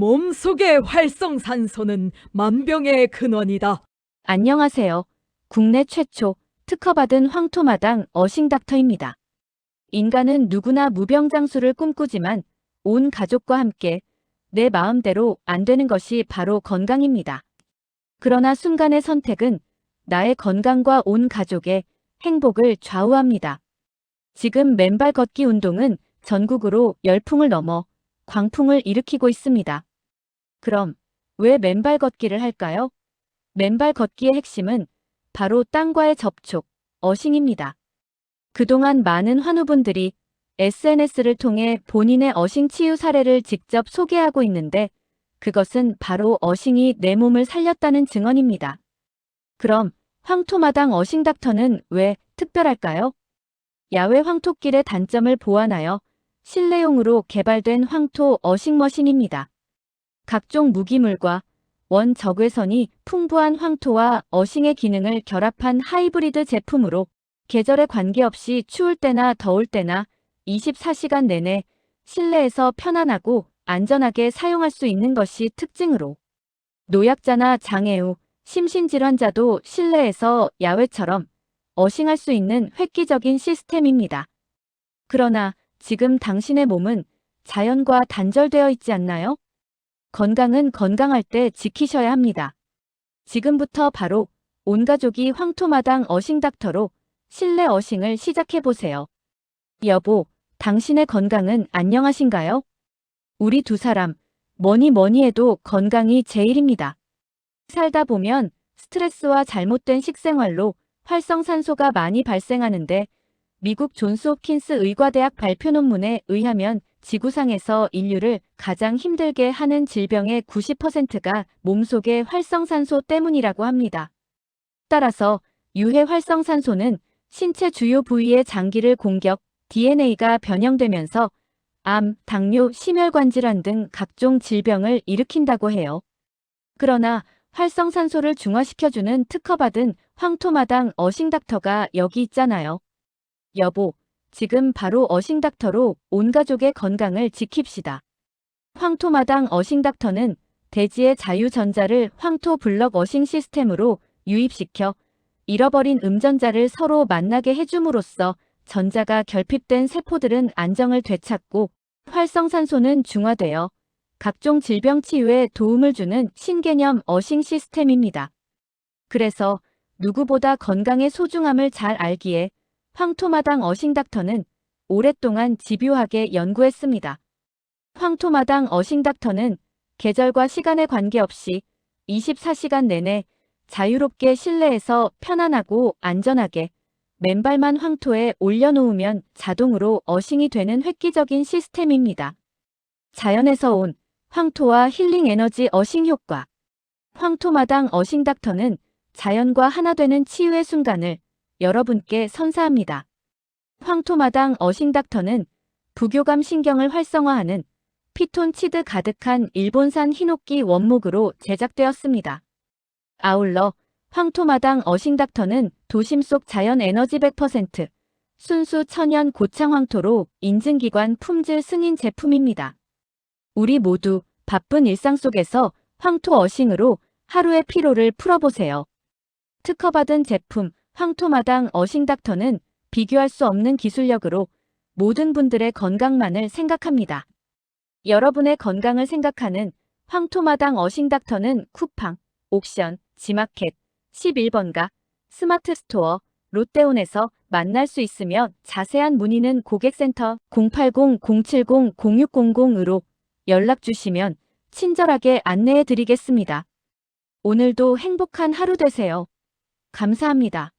몸속의 활성산소는 만병의 근원이다. 안녕하세요. 국내 최초 특허받은 황토마당 어싱닥터입니다. 인간은 누구나 무병장수를 꿈꾸지만 온 가족과 함께 내 마음대로 안 되는 것이 바로 건강입니다. 그러나 순간의 선택은 나의 건강과 온 가족의 행복을 좌우합니다. 지금 맨발 걷기 운동은 전국으로 열풍을 넘어 광풍을 일으키고 있습니다. 그럼 왜 맨발 걷기를 할까요? 맨발 걷기의 핵심은 바로 땅과의 접촉, 어싱입니다. 그동안 많은 환우분들이 SNS를 통해 본인의 어싱 치유 사례를 직접 소개하고 있는데 그것은 바로 어싱이 내 몸을 살렸다는 증언입니다. 그럼 황토마당 어싱 닥터는 왜 특별할까요? 야외 황토길의 단점을 보완하여 실내용으로 개발된 황토 어싱 머신입니다. 각종 무기물과 원적외선이 풍부한 황토와 어싱의 기능을 결합한 하이브리드 제품으로 계절에 관계없이 추울 때나 더울 때나 24시간 내내 실내에서 편안하고 안전하게 사용할 수 있는 것이 특징으로 노약자나 장애우, 심신질환자도 실내에서 야외처럼 어싱할 수 있는 획기적인 시스템입니다. 그러나 지금 당신의 몸은 자연과 단절되어 있지 않나요? 건강은 건강할 때 지키셔야 합니다. 지금부터 바로 온 가족이 황토마당 어싱닥터로 실내 어싱을 시작해보세요. 여보, 당신의 건강은 안녕하신가요? 우리 두 사람, 뭐니 뭐니 해도 건강이 제일입니다. 살다 보면 스트레스와 잘못된 식생활로 활성산소가 많이 발생하는데 미국 존스 홉킨스 의과대학 발표 논문에 의하면 지구상에서 인류를 가장 힘들게 하는 질병의 90%가 몸속의 활성산소 때문이라고 합니다. 따라서 유해 활성산소는 신체 주요 부위의 장기를 공격, DNA가 변형되면서 암, 당뇨, 심혈관 질환 등 각종 질병을 일으킨다고 해요. 그러나 활성산소를 중화시켜주는 특허받은 황토마당 어싱닥터가 여기 있잖아요. 여보, 지금 바로 어싱닥터로 온 가족의 건강을 지킵시다. 황토마당 어싱닥터는 대지의 자유전자를 황토 블럭 어싱 시스템으로 유입시켜 잃어버린 음전자를 서로 만나게 해줌으로써 전자가 결핍된 세포들은 안정을 되찾고 활성산소는 중화되어 각종 질병 치유에 도움을 주는 신개념 어싱 시스템입니다. 그래서 누구보다 건강의 소중함을 잘 알기에 황토마당 어싱닥터는 오랫동안 집요하게 연구했습니다. 황토마당 어싱닥터는 계절과 시간에 관계없이 24시간 내내 자유롭게 실내에서 편안하고 안전하게 맨발만 황토에 올려놓으면 자동으로 어싱이 되는 획기적인 시스템입니다. 자연에서 온 황토와 힐링 에너지 어싱 효과 황토마당 어싱닥터는 자연과 하나 되는 치유의 순간을 여러분께 선사합니다. 황토마당 어싱닥터는 부교감 신경을 활성화하는 피톤치드 가득한 일본산 히노끼 원목으로 제작되었습니다. 아울러 황토마당 어싱닥터는 도심 속 자연 에너지 100%, 순수 천연 고창 황토로 인증기관 품질 승인 제품입니다. 우리 모두 바쁜 일상 속에서 황토 어싱으로 하루의 피로를 풀어보세요. 특허받은 제품 황토마당 어싱닥터는 비교할 수 없는 기술력으로 모든 분들의 건강만을 생각합니다. 여러분의 건강을 생각하는 황토마당 어싱닥터는 쿠팡, 옥션, 지마켓, 11번가, 스마트 스토어, 롯데온에서 만날 수 있으며 자세한 문의는 고객센터 080-070-0600으로 연락 주시면 친절하게 안내해 드리겠습니다. 오늘도 행복한 하루 되세요. 감사합니다.